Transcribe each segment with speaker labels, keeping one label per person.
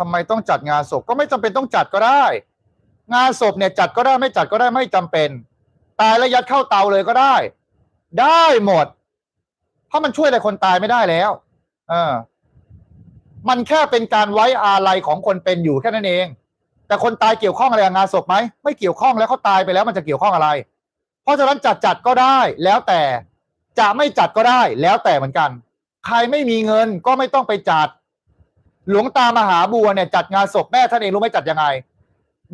Speaker 1: ทำไมต้องจัดงานศพก็ไม่จำเป็นต้องจัดก็ได้ งานศพเนี่ยจัดก็ได้ไม่จัดก็ได้ไม่จำเป็น ตายแล้วยัดเข้าเตาเลยก็ได้ ได้หมด เพราะมันช่วยอะไรคนตายไม่ได้แล้ว เออ มันแค่เป็นการไว้อาลัยของคนเป็นอยู่แค่นั้นเอง แต่คนตายเกี่ยวข้องอะไรกับงานศพไหมไม่เกี่ยวข้องแล้วเขาตายไปแล้วมันจะเกี่ยวข้องอะไร เพราะฉะนั้นจัดจัดก็ได้ แล้วแต่จะไม่จัดก็ได้ แล้วแต่เหมือนกัน ใครไม่มีเงินก็ไม่ต้องไปจัด หลวงตามหาบัวเนี่ยจัดงานศพแม่ท่านเองรู้ไหมจัดยังไง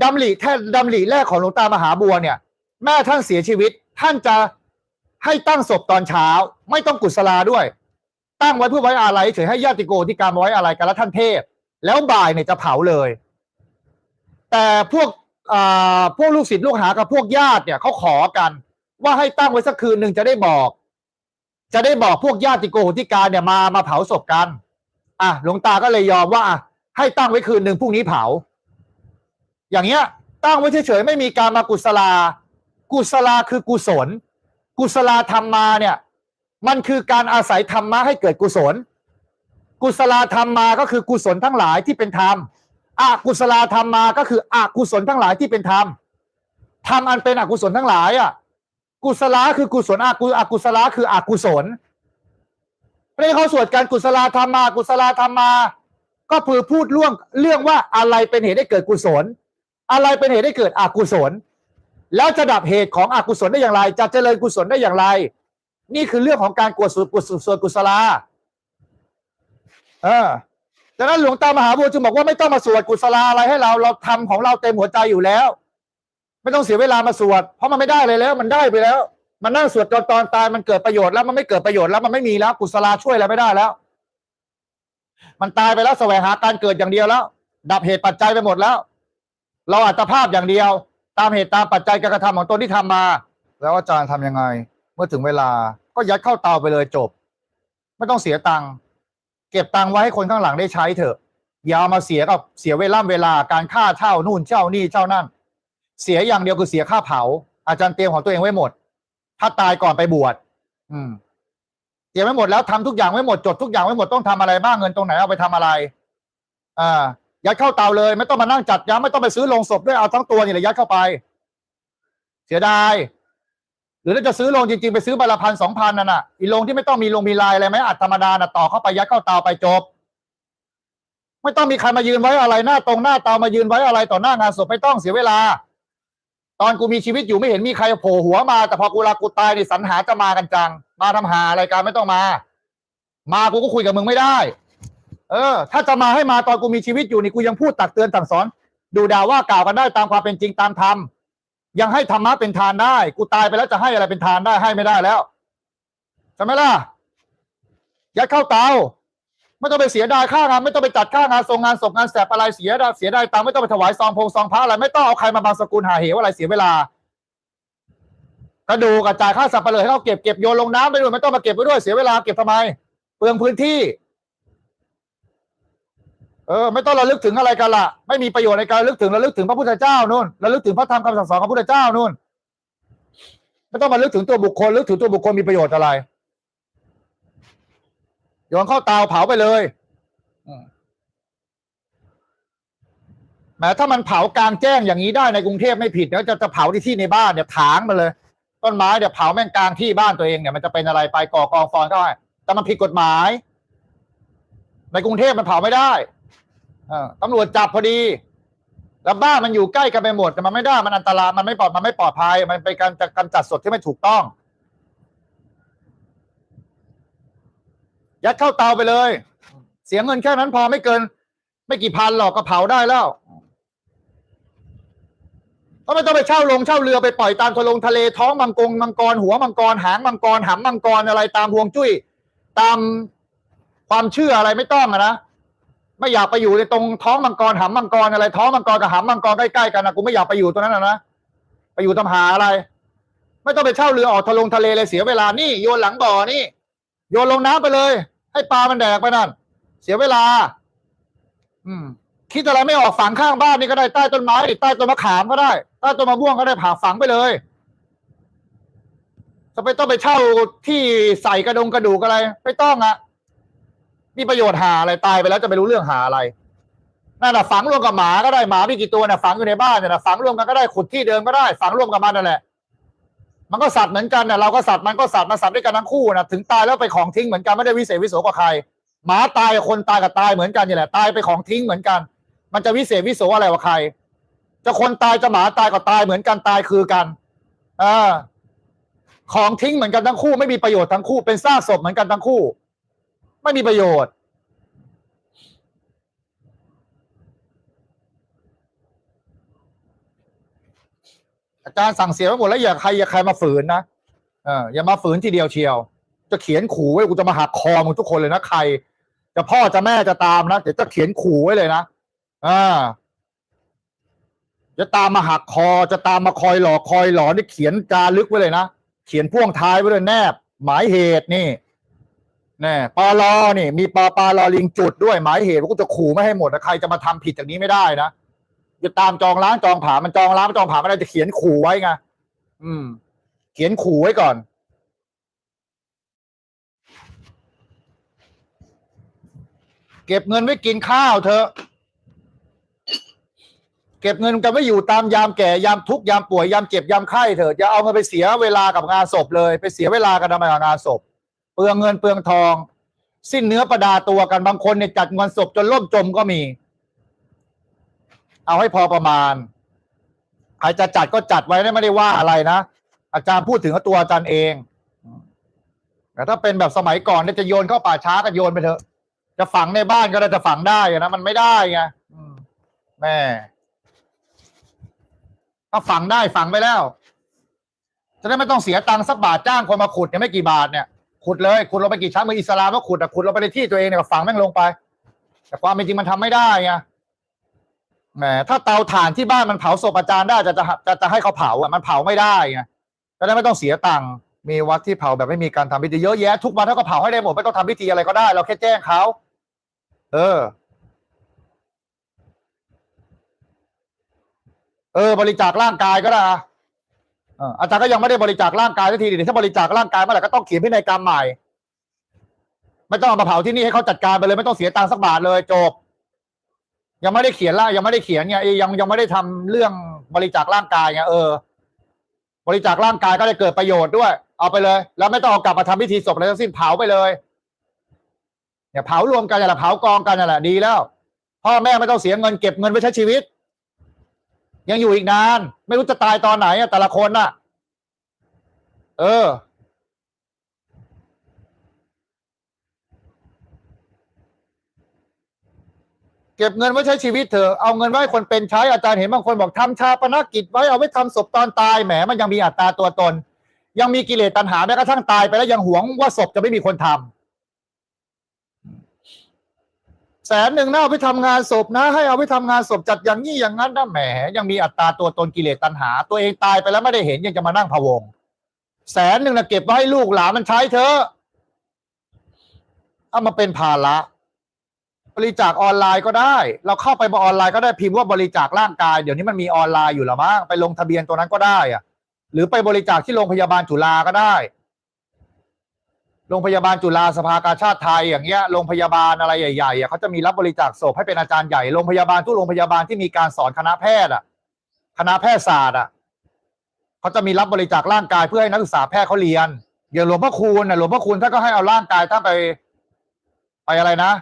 Speaker 1: ดำริแท่ดำริแรกของหลวงตามหาบัวเนี่ย แม่ท่านเสียชีวิต ท่านจะให้ตั้งศพตอนเช้า ไม่ต้องกุศลาด้วย ตั้งไว้เพื่อไว้อาลัยเฉยให้ญาติโกที่การไว้อาลัยกันและท่านเทพ แล้วบ่ายเนี่ยจะเผาเลย แต่พวกอ่าพวกลูกศิษย์ลูกหากับพวกญาติเนี่ยเขาขอกัน ว่าให้ตั้งไว้สักคืนหนึ่งจะได้บอก จะได้บอกพวกญาติโกโหติการเนี่ยมามาเผาศพกัน อะหลวงตาก็เลยยอมว่าอะให้ตั้งไว้คืนหนึ่งพรุ่งนี้เผา อย่างเงี้ย ตั้งไว้เฉยๆไม่มีการมากุศลา กุศลาคือกุศล กุศลาธรรมมาเนี่ย มันคือการอาศัยธรรมะให้เกิดกุศล กุศลาธรรมมาก็คือกุศลทั้งหลายที่เป็นธรรมอกุศลาธรรมมาก็คืออกุศลทั้งหลายที่เป็นธรรมธรรมอันเป็นอกุศลทั้งหลายอะกุศลาคือกุศลอกุอกุศลาคืออกุศล เพราะฉะนั้เขาสวดการกุศลาธรรมา กุศลาธรรมา ก็คือพูดล่วงเรื่องว่าอะไรเป็นเหตุให้เกิดกุศล อะไรเป็นเหตุให้เกิดอกุศล แล้วจะดับเหตุของอกุศลได้อย่างไร จะเจริญกุศลได้อย่างไร นี่คือเรื่องของการกวดสวดกุศลสวดกุศลาเออดังนั้นหลวงตามหาบัวจึงบอกว่าไม่ต้องมาสวดกุศลาอะไรให้เราเราทำของเราเต็มหัวใจอยู่แล้ว ไม่ต้องเสียเวลามาสวด เพราะมันไม่ได้เลยแล้ว มันได้ไปแล้ว มันนั่งสวดจนตอนตายมันเกิดประโยชน์แล้วมันไม่เกิดประโยชน์แล้วมันไม่มีแล้วกุศลาช่วยอะไรไม่ได้แล้ว มันตายไปแล้วแสวงหาการเกิดอย่างเดียวแล้ว ดับเหตุปัจจัยไปหมดแล้ว เราอัตภาพอย่างเดียว ตามเหตุตามปัจจัยการกระทำของตนที่ทำมา แล้วอาจารย์ทำยังไง เมื่อถึงเวลาก็ยัดเข้าเตาไปเลยจบ ไม่ต้องเสียตังค์เก็บตังค์ไว้ให้คนข้างหลังได้ใช้เถอะอย่าเอามาเสียกับเสียเวลาเวลาการค่าเช่านู่นเช่านี่เช่านั่น เสียอย่างเดียวคือเสียค่าเผา อาจารย์เตรียมของตัวเองไว้หมด ถ้าตายก่อนไปบวชอืมเตรียมไว้หมดแล้วทำทุกอย่างไว้หมดจดทุกอย่างไว้หมดต้องทำอะไรบ้างเงินตรงไหนเอาไปทำอะไร อ่า ยัดเข้าเตาเลย ไม่ต้องมานั่งจัดย้ำไม่ต้องไปซื้อโลงศพด้วยเอาทั้งตัวนี่แหละยัดเข้าไป เสียดายหรือถ้าจะซื้อโรงจริงๆไปซื้อใบละพันสองพันนั่นน่ะอีโรงที่ไม่ต้องมีโรงมีลายอะไรไหมอัดธรรมดาน่ะต่อเข้าไปยัดเข้าเตาไปจบ ไม่ต้องมีใครมายืนไว้อะไรหน้าตรงหน้าเตามายืนไว้อะไรต่อหน้างานศพไม่ต้องเสียเวลา ตอนกูมีชีวิตอยู่ไม่เห็นมีใครโผล่หัวมา แต่พอกูลากูตายนี่สรรหาจะมากันจัง มาทำหาอะไรกันไม่ต้องมา มากูก็คุยกับมึงไม่ได้ เออ ถ้าจะมาให้มาตอนกูมีชีวิตอยู่นี่กูยังพูดตักเตือนสั่งสอน ดูด่าว่ากล่าวกันได้ตามความเป็นจริงตามธรรมยังให้ธรรมะเป็นทานได้ กูตายไปแล้วจะให้อะไรเป็นทานได้ให้ไม่ได้แล้วใช่ไหมล่ะยัดเข้าเตา ไม่ต้องไปเสียดายค่างาน ไม่ต้องไปจัดค่างานทรงงานศพงานแสบอะไรเสียดายเสียดายตังไม่ต้องไปถวายซองพงซองพระอะไรไม่ต้องเอาใครมาบางสกุลหาเหวอะไรเสียเวลากระดูกกระจายค่าสับปะเลยให้เขาเก็บเก็บโยนลงน้ำไปด้วยไม่ต้องมาเก็บไว้ด้วยเสียเวลาเก็บทำไม เปลืองพื้นที่ เออ ไม่ต้องระลึกถึงอะไรกันละไม่มีประโยชน์ในการระลึกถึงระลึกถึงพระพุทธเจ้านู่นระลึกถึงพระธรรมคำสั่งสอนของพระพุทธเจ้านู่นไม่ต้องมาลึกถึงตัวบุคคลลึกถึงตัวบุคคลมีประโยชน์อะไร โยนเข้าเตาเผาไปเลยอืมแม้ถ้ามันเผากลางแจ้งอย่างนี้ได้ในกรุงเทพไม่ผิดเดี๋ยวจะจะเผาที่ที่ในบ้านเนี่ยถางมาเลย ต้นไม้เดี๋ยวเผาแม่งกลางที่บ้านตัวเองเนี่ยมันจะเป็นอะไรไปก่อกองฟอนก็ได้แต่มันผิดกฎหมาย ในกรุงเทพมันเผาไม่ได้เออตำรวจจับพอดี แล้วบ้านมันอยู่ใกล้กันไปหมดแต่มันไม่ได้มันอันตรายมันไม่ปลอดมันไม่ปลอดภัย มันเป็นการจัดการจัดสดที่ไม่ถูกต้อง ยัดเข้าเตาไปเลย เสียเงินแค่นั้นพอไม่เกิน ไม่กี่พันหรอกก็เผาได้แล้วก็ไม่ต้องไปเช่าลงเช่าเรือไปปล่อยตามทะลงทะเลท้องมังกรมังกร หัวมังกรหางมังกรหำมังกรอะไรตามพวงจุ้ย ตามความเชื่ออะไรไม่ต้องอะนะไม่อยากไปอยู่ในตรงท้องมังกรหำมังกรอะไร ท้องมังกรกับหำมังกรใกล้ๆกันนะกูไม่อยากไปอยู่ตรงนั้นนะนะไปอยู่ตำหาอะไร ไม่ต้องไปเช่าเรือออกทะลงทะเลเลยเสียเวลานี่โยนหลังบ่อนี่โยนลงน้ำไปเลย ให้ปลามันแดกไปนั่น เสียเวลา อืม คิดอะไรไม่ออกฝังข้างบ้านนี่ก็ได้ใต้ต้นไม้ใต้ต้นมะขามก็ได้ใต้ต้นมะม่วงก็ได้ผ่าฝังไปเลยจะไปต้องไปเช่าที่ใส่กระดงกระดูกอะไรไม่ต้องอะมีประโยชน์หาอะไรตายไปแล้วจะไปรู้เรื่องหาอะไรนั่นน่ะฝังรวมกับหมาก็ได้หมามีกี่ตัวน่ะฝังอยู่ในบ้านเนี่ยนะฝังรวมกันก็ได้ขุดที่เดิมก็ได้ ฝังรวมกับมันนั่นแหละ มันก็สัตว์เหมือนกันนะเราก็สัตว์มันก็สัตว์มาสัตว์ด้วยกันทั้งคู่นะถึงตายแล้วไปของทิ้งเหมือนกันไม่ได้วิเศษวิโสกว่าใคร หมาตายกับคนตายกับตายเหมือนกันนี่แหละตายไปของทิ้งเหมือนกัน มันจะวิเศษวิโสอะไรกว่าใคร จะคนตายจะหมาตายก็ตายเหมือนกันตายคือกันอ่าของทิ้งเหมือนกันทั้งคู่ ไม่มีประโยชน์ทั้งคู่เป็นซากศพเหมือนกันทั้งคู่ ไม่มีประโยชน์ อาจารย์สั่งเสียไว้หมดแล้วอย่าใครอย่าใครมาฝืนนะเอออย่ามาฝืนทีเดียวเชียว จะเขียนขู่ไว้กูจะมาหักคอมึงทุกคนเลยนะใคร จะพ่อจะแม่จะตามนะเดี๋ยวจะเขียนขู่ไว้เลยนะอ่าจะตามมาหักคอจะตามมาคอยหลอกคอยหลอนนี่เขียนจารึกไว้เลยนะเขียนพ่วงท้ายไว้เลยแนบ หมายเหตุนี่แน่ปลอนี่ มีปอปลาลอลิงจุดด้วยหมายเหตุว่ากูจะขู่ไม่ให้หมดนะใครจะมาทำผิดจากนี้ไม่ได้นะ จะตามจองล้างจองผามันจองล้างจองผาไม่ได้จะเขียนขู่ไว้ไงอืม เขียนขู่ไว้ก่อน เก็บเงินไว้กินข้าวเถอะ เก็บเงินกันไว้อยู่ตามยามแก่ยามทุกข์ยามป่วยยามเจ็บยามไข้เถอะอย่าเอาเงินไปเสียเวลากับงานศพเลย ไปเสียเวลากันทำไมกับงานศพ เปลืองเงินเปลืองทอง สิ้นเนื้อประดาตัวกันบางคนเนี่ยจัดงานศพจนล่มจมก็มี เอาให้พอประมาณใครจะจัดก็จัดไว้นะไม่ได้ว่าอะไรนะอาจารย์พูดถึงตัวอาจารย์เองแต่ถ้าเป็นแบบสมัยก่อนเนี่ยจะโยนเข้าป่าช้าก็โยนไปเถอะ จะฝังในบ้านก็ได้จะฝังได้นะมันไม่ได้ไงแม่ถ้าฝังได้ฝังไปแล้ว จะได้ไม่ต้องเสียตังค์สักบาทจ้างคนมาขุดเนี่ยไม่กี่บาทเนี่ยขุดเลยขุดลงไปกี่ชั้นเมืออิสลามก็ขุดแต่ขุดลงไปในที่ตัวเองเนี่ยฝังแม่งลงไป แต่ความเป็นจริงมันทำไม่ได้ไง แหมถ้าเตาถ่านที่บ้านมันเผาศพอาจารย์ได้จะจะจะจะให้เขาเผาอะมันเผาไม่ได้ไงจะได้ไม่ต้องเสียตังค์มีวัดที่เผาแบบไม่มีการทำพิธีเยอะแยะทุกวัดเขาก็เผาให้ได้หมดไม่ต้องทำพิธีอะไรก็ได้ เราแค่แจ้งเขาเออ เออ บริจาคร่างกายก็ได้อะอออาจารย์ก็ยังไม่ได้บริจาคร่างกายสักทีเดี๋ยวถ้าบริจาคร่างกายเมื่อไหร่ก็ต้องเขียนพินัยกรรมใหม่ ไม่ต้องเอามาเผาที่นี่ให้เขาจัดการไปเลย ไม่ต้องเสียตังค์สักบาทเลยจบ ยังไม่ได้เขียนละยังไม่ได้เขียนไงเอ้ยยังยังไม่ได้ทำเรื่องบริจาคร่างกายไงเออ บริจาคร่างกายก็ได้เกิดประโยชน์ด้วย เอาไปเลย แล้วไม่ต้องเอากลับมาทำพิธีศพอะไรทั้งสิ้นเผาไปเลยเนี่ยเผารวมกันนั่นแหละเผากองกันนั่นแหละดีแล้วพ่อแม่ไม่ต้องเสียเงินเก็บเงินไว้ใช้ชีวิต ยังอยู่อีกนาน ไม่รู้จะตายตอนไหนอะแต่ละคนน่ะ เออ เก็บเงินไว้ใช้ชีวิตเถอะเอาเงินไว้ให้คนเป็นใช้อาจารย์เห็นบางคนบอกทำชาปนกิจไว้เอาไว้ทำศพตอนตายแหมมันยังมีอัตราตัวตน ยังมีกิเลสตัณหาแม้กระทั่งตายไปแล้วยังหวงว่าศพจะไม่มีคนทำแสนหนึ่งนะเอาไปทำงานศพนะ ให้เอาไปทำงานศพจัดอย่างนี้อย่างนั้นนะแหม ยังมีอัตราตัวตนกิเลสตัณหา ตัวเองตายไปแล้วไม่ได้เห็นยังจะมานั่งพะวง แสนหนึ่งนะเก็บไว้ให้ลูกหลานมันใช้เถอะเอามาเป็นภาระ บริจาคออนไลน์ก็ได้ เราเข้าไปออนไลน์ก็ได้พิมพ์ว่าบริจาคร่างกายเดี๋ยวนี้มันมีออนไลน์อยู่แล้วมั้งไปลงทะเบียนตัวนั้นก็ได้อะหรือไปบริจาคที่โรงพยาบาลจุฬาก็ได้โรงพยาบาลจุฬาสภากาชาติไทยอย่างเงี้ยโรงพยาบาลอะไรใหญ่ๆเขาจะมีรับบริจาคศพให้เป็นอาจารย์ใหญ่โรงพยาบาลทุกโรงพยาบาลที่มีการสอนคณะแพทย์อะ คณะแพทยศาสตร์อะเขาจะมีรับบริจาคร่างกายเพื่อให้นักศึกษาแพทย์เขาเรียนอย่างหลวงพ่อคูณน่ะหลวงพ่อคูณท่านก็ให้เอาร่างกายท่านไป ไปอะไรนะ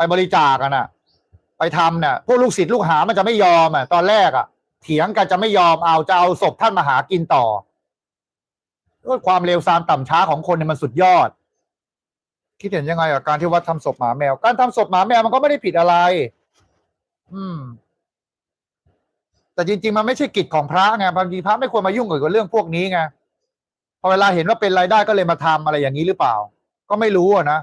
Speaker 1: ไปบริจาคกันน่ะ ไปทำเนี่ยพวกลูกศิษย์ลูกหามันจะไม่ยอมอะตอนแรกอะ เถียงกันจะไม่ยอมเอาจะเอาศพท่านมาหากินต่อด้วยความเร็วซามต่ำช้าของคนเนี่ยมันสุดยอด คิดเห็นยังไงกับการที่วัดทำศพหมาแมว การทำศพหมาแมวมันก็ไม่ได้ผิดอะไร อืม แต่จริง ๆ มันไม่ใช่กิจของพระไงบางทีพระไม่ควรมายุ่งเกี่ยวกับเรื่องพวกนี้ไงพอเวลาเห็นว่าเป็นรายได้ก็เลยมาทำอะไรอย่างนี้หรือเปล่า ก็ไม่รู้อะนะ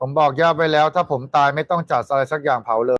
Speaker 1: ผมบอกย่าไปแล้ว ถ้าผมตายไม่ต้องจัดอะไรสักอย่างเผาเลย